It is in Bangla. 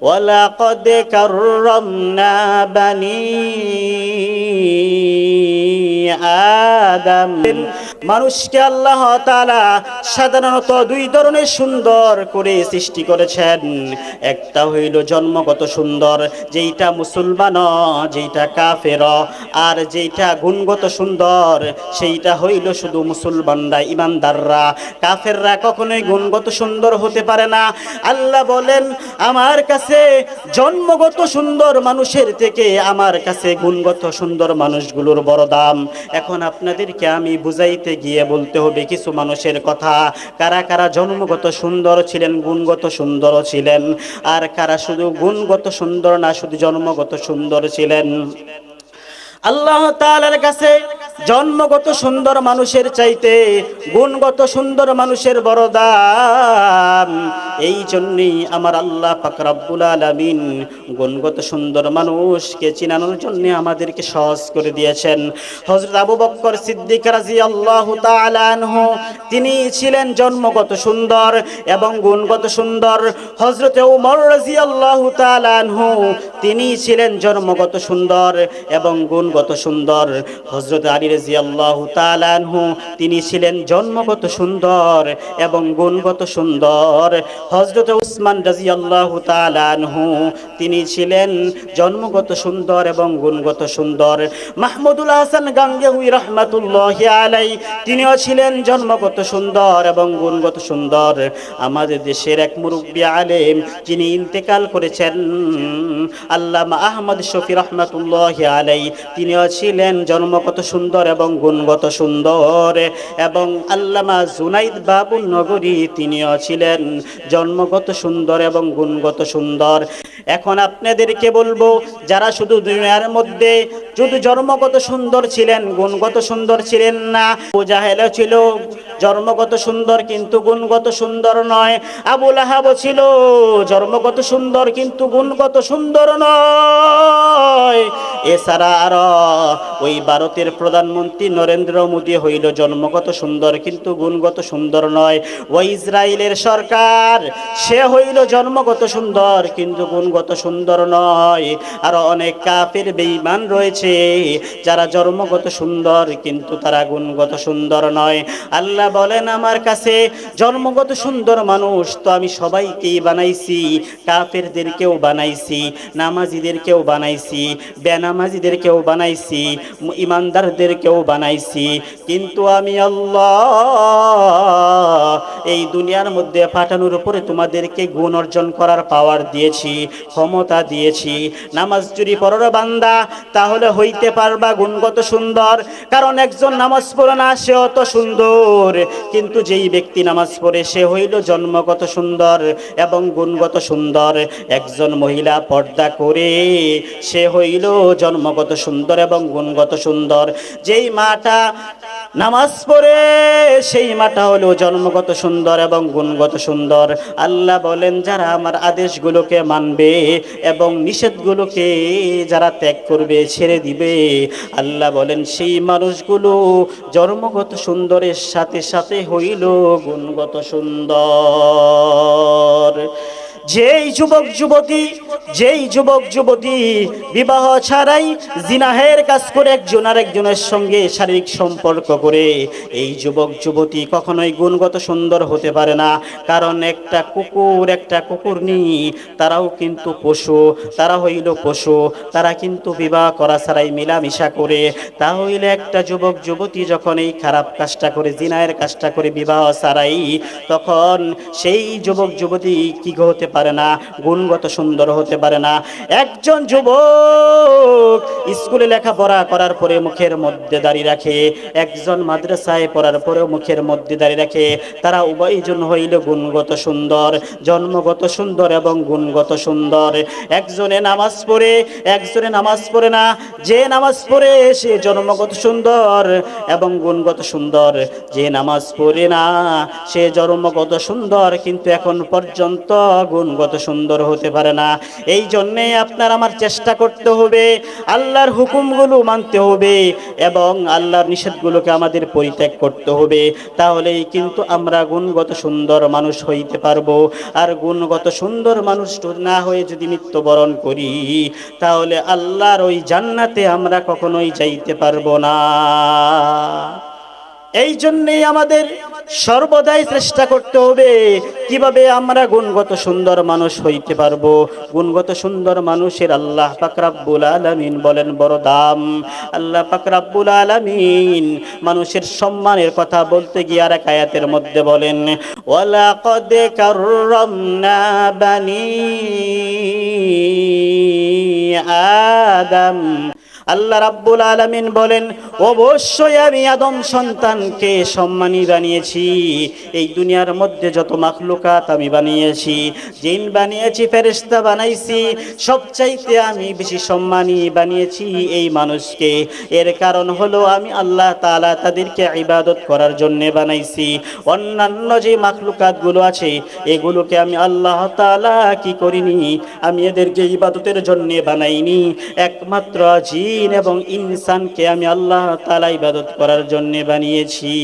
ولقد كرمنا بني آدم মানুষকে আল্লাহ তাআলা সাধারণত দুই ধরনের সুন্দর করে সৃষ্টি করেছেন। একটা হইল জন্মগত সুন্দর, যেইটা মুসলমান, যেইটা কাফের, আর যেইটা গুণগত সুন্দর, সেইটা হইল শুধু মুসলমানরা, ইমানদাররা। কাফেররা কখনোই গুণগত সুন্দর হতে পারে না। আল্লাহ বলেন, আমার কাছে জন্মগত সুন্দর মানুষের থেকে আমার কাছে গুণগত সুন্দর মানুষগুলোর বড় দাম। এখন আপনাদেরকে আমি বুঝাইতে গিয়ে বলতে হবে কিছু মানুষের কথা। কারা কারা জন্মগত সুন্দর ছিলেন, গুণগত সুন্দর ছিলেন? আর কারা শুধু গুণগত সুন্দর না, শুধু জন্মগত সুন্দর ছিলেন? আল্লাহ তালার কাছে জন্মগত সুন্দর মানুষের চাইতে গুণগত সুন্দর মানুষের বড় দাম। এই জন্যই আমার আল্লাহ পাক রব্বুল আলামিন গুণগত সুন্দর মানুষকে চিনানোর জন্য আমাদেরকে সহজ করে দিয়েছেন। হজরত আবু বক্কর সিদ্দিক তাআলা আনহু, তিনি ছিলেন জন্মগত সুন্দর এবং গুণগত সুন্দর। হযরত উমর রাদিয়াল্লাহু তাআলা আনহু, তিনি ছিলেন জন্মগত সুন্দর এবং গুণগত সুন্দর। হজরত আলী রাদিয়াল্লাহু তাআলা আনহু, তিনি ছিলেন জন্মগত সুন্দর এবং গুণগত সুন্দর। হযরত উসমান রাদিয়াল্লাহু তাআলা আনহু, তিনি ছিলেন জন্মগত সুন্দর এবং গুণগত সুন্দর। মাহমুদুল হাসান গাঙ্গেহুই রহমাতুল্লাহি আলাই তিনিও ছিলেন জন্মগত সুন্দর এবং গুণগত সুন্দর। আমাদের দেশের এক মুরব্বী আলেম, যিনি ইন্তেকাল করেছেন, আল্লামা আহমদ শফি রহমাতুল্লাহি আলাই তিনিও ছিলেন জন্মগত সুন্দর এবং গুণগত সুন্দর। এবং আল্লামা জুনাইদ বাবুল নগরী, তিনিও ছিলেন জন্মগত সুন্দর এবং গুণগত সুন্দর। এখন আপনাদেরকে বলব, যারা শুধু দুনিয়ার মধ্যে শুধু জন্মগত সুন্দর ছিলেন, গুণগত সুন্দর ছিলেন না জাহেল ছিল, জন্মগত সুন্দর কিন্তু গুণগত সুন্দর নয় আবুল আহাব ছিল, জন্মগত সুন্দর কিন্তু গুণগত সুন্দর নয়। এছাড়া আর ওই ভারতের প্রধানমন্ত্রী নরেন্দ্র মোদী হইল, জন্মগত সুন্দর কিন্তু গুণগত সুন্দর নয়। ওই ইসরায়েলের সরকার সে হইল জন্মগত সুন্দর, কিন্তু গুণগত সুন্দর নয়। আর অনেক কাফের বেঈমান রয়েছে, যারা জন্মগত সুন্দর, কিন্তু তারা গুণগত সুন্দর নয়। আল্লাহ বলেন, আমার কাছে জন্মগত সুন্দর মানুষ তো আমি সবাইকেই বানাইছি, কাফেরদেরকেও বানাইছি, নামাজিদেরকেও বানাইছি, বেনামাজিদেরকেও বানাইছি, ইমানদারদেরকেও বানাইছি, কিন্তু আমি আল্লাহ এই দুনিয়ার মধ্যে পাঠানোর উপরে তোমাদেরকে গুণ অর্জন করার পাওয়ার দিয়েছি, ক্ষমতা দিয়েছি। নামাজ চুরি পড়ার বান্দা, তাহলে হইতে পারবা গুণগত সুন্দর। কারণ একজন নামাজ পড়ে না সে অত সুন্দর। কিন্তু যেই ব্যক্তি নামাজ পড়ে, সে হইল জন্মগত সুন্দর এবং গুণগত সুন্দর। একজন মহিলা পর্দা করে, সে হইল জন্মগত সুন্দর এবং গুণগত সুন্দর। যেই মাটা নামাজ পড়ে, সেই মাটা হলো জন্মগত সুন্দর এবং গুণগত সুন্দর। আল্লাহ বলেন, যারা আমার আদেশগুলোকে মানবে এবং নিষেধগুলোকে যারা ত্যাগ করবে, ছেড়ে দিবে, আল্লাহ বলেন, সেই মানুষগুলো জন্মগত সুন্দরের সাথে সাথে হইল গুণগত সুন্দর। যেই যুবক যুবতী, যেই যুবক যুবতী বিবাহ ছাড়াই জিনাহের কাজ করে একজন আরেকজনের সঙ্গে শারীরিক সম্পর্ক করে, এই যুবক যুবতী কখনোই গুণগত সুন্দর হতে পারে না। কারণ একটা কুকুর, একটা কুকুরনি, তারাও কিন্তু পশু, তারা হইল পশু, তারা কিন্তু বিবাহ করা ছাড়াই মিলামিশা করে। তাহলে একটা যুবক যুবতী যখন এই খারাপ কাজটা করে জিনায়ের কাজটা করে বিবাহ ছাড়াই, তখন সেই যুবক যুবতী কি হতে পারে? না, গুণগত সুন্দর হতে পারে না। একজন যুবক স্কুলে লেখাপড়া করার পরে মুখের মধ্যে দাঁড়িয়ে রাখে, একজন মাদ্রাসায় পড়ার পরেও মুখের মধ্যে দাঁড়িয়ে রাখে। তারা উভয়জন হইল গুণগত সুন্দর, জন্মগত সুন্দর এবং গুণগত সুন্দর। একজনে নামাজ পড়ে, একজনে নামাজ পড়ে না। যে নামাজ পড়ে, সে জন্মগত সুন্দর এবং গুণগত সুন্দর। যে নামাজ পড়ে না, সে জন্মগত সুন্দর, কিন্তু এখন পর্যন্ত গুণ গুণগত সুন্দর হতে পারে না। এই জন্যে আপনার আমার চেষ্টা করতে হবে, আল্লাহর হুকুমগুলো মানতে হবে এবং আল্লাহর নিষেধগুলোকে আমাদের পরিত্যাগ করতে হবে। তাহলেই কিন্তু আমরা গুণগত সুন্দর মানুষ হইতে পারব। আর গুণগত সুন্দর মানুষ না হয়ে যদি মৃত্যুবরণ করি, তাহলে আল্লাহর ওই জান্নাতে আমরা কখনোই যাইতে পারব না। এই জন্যেই আমাদের সর্বদাই চেষ্টা করতে হবে, কীভাবে আমরা গুণগত সুন্দর মানুষ হইতে পারব। গুণগত সুন্দর মানুষের আল্লাহ পাকরাব্বুল আলামিন বলেন, বড় দাম। আল্লাহ পাকরাব্বুল আলামিন মানুষের সম্মানের কথা বলতে গিয়ে আর এক আয়াতের মধ্যে বলেন ওয়ালা কদ কাররামনা আদম। আল্লাহ রাব্বুল আলামিন বলেন, অবশ্যই আমি আদম সন্তানকে সম্মানী বানিয়েছি। এই দুনিয়ার মধ্যে যত মাখলুকাত আমি বানিয়েছি, জিন বানিয়েছি, ফেরেশতা বানাইছি, সবচাইতে আমি বেশি সম্মানী বানিয়েছি এই মানুষকে। এর কারণ হলো আমি আল্লাহ তাআলা তাদেরকে ইবাদত করার জন্য বানাইছি। অন্যান্য যে মাখলুকাতগুলো আছে, এগুলোকে আমি আল্লাহ তাআলা কি করিনি? আমি এদেরকে ইবাদতের জন্য বানাইনি। একমাত্র জিন এবং ইনসানকে আমি আল্লাহ তালা ইবাদত করার জন্যে বানিয়েছি।